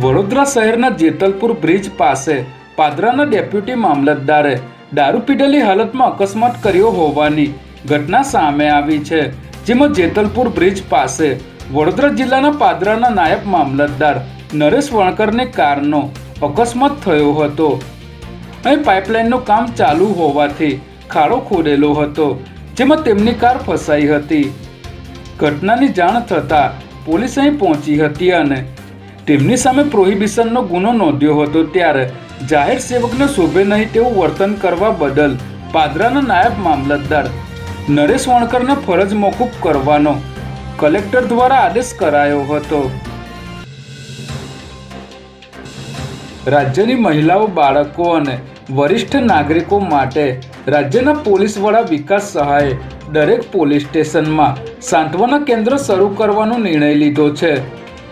વડોદરા શહેરના જેતલપુર બ્રિજ પાસે પાદરાના ડેપ્યુટી મામલતદારે દારૂ પીધેલી હાલતમાં અકસ્માત કર્યો હોવાની ઘટના સામે આવી છે, જેમાં જેતલપુર બ્રિજ પાસે વડોદરા જિલ્લાના પાદરાના નાયબ મામલતદાર નરેશ વણકરની કારનો અકસ્માત થયો હતો. અહીં પાઇપલાઇનનું કામ ચાલુ હોવાથી ખાડો ખોદેલો હતો, જેમાં તેમની કાર ફસાઈ હતી. ઘટનાની જાણ થતાં પોલીસ અહીં પહોંચી હતી અને તેમની સામે પ્રોહિબિશનનો ગુનો નોંધ્યો હતો ત્યારે જાહેર સેવકને શોભે નહીં તેવું વર્તન કરવા બદલ પાદરાના નાયબ મામલતદાર નરેશ વણકરને ફરજ મોકૂફ કરવાનો કલેક્ટર દ્વારા આદેશ કરાયો હતો. રાજ્યની મહિલાઓ, બાળકો અને વરિષ્ઠ નાગરિકો માટે રાજ્યના પોલીસ વડા વિકાસ સહાયે દરેક પોલીસ સ્ટેશનમાં સાંત્વના કેન્દ્ર શરૂ કરવાનો નિર્ણય લીધો છે.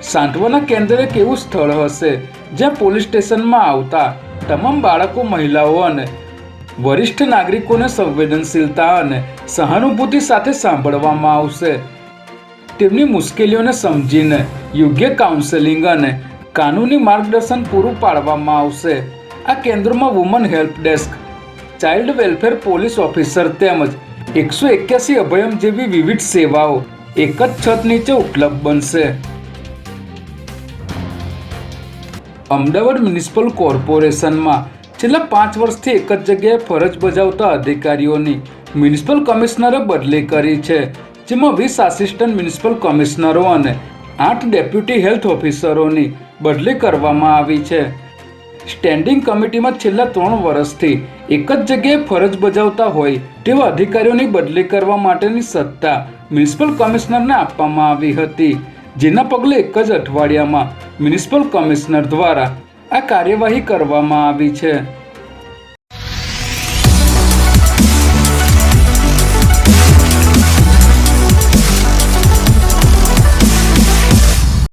સાંત્વના કેન્દ્ર એક એવું સ્થળ હશે જ્યાં પોલીસ સ્ટેશનમાં આવતા તમામ બાળકો, મહિલાઓ અને વરિષ્ઠ નાગરિકોને સંવેદનશીલતા અને સહાનુભૂતિ સાથે સાંભળવામાં આવશે. તેમની મુશ્કેલીઓને સમજીને યોગ્ય કાઉન્સેલિંગ અને કાનૂની માર્ગદર્શન પૂરું પાડવામાં આવશે. આ કેન્દ્રમાં woman help desk child welfare police officer તેમજ એકસો એક્યાસી અભયમ જેવી વિવિધ સેવાઓ એક જ છત નીચે ઉપલબ્ધ બનશે. અમદાવાદ મ્યુનિસિપલ કોર્પોરેશનમાં છેલ્લા પાંચ વર્ષથી એક જ જગ્યાએ ફરજ બજાવતા અધિકારીઓની મ્યુનિસિપલ કમિશનરે બદલી કરી છે, જેમાં વીસ આસિસ્ટન્ટ મ્યુનિસિપલ કમિશનરો અને આઠ ડેપ્યુટી હેલ્થ ઓફિસરોની બદલી કરવામાં આવી છે. સ્ટેન્ડિંગ કમિટીમાં છેલ્લા ત્રણ વર્ષથી એક જ જગ્યાએ ફરજ બજાવતા હોય તેવા અધિકારીઓની બદલી કરવા માટેની સત્તા મ્યુનિસિપલ કમિશનરને આપવામાં આવી હતી. જેના પગલે એક જ અઠવાડિયામાં મ્યુનિસિપલ કમિશનર દ્વારા આ કાર્યવાહી કરવામાં આવી છે.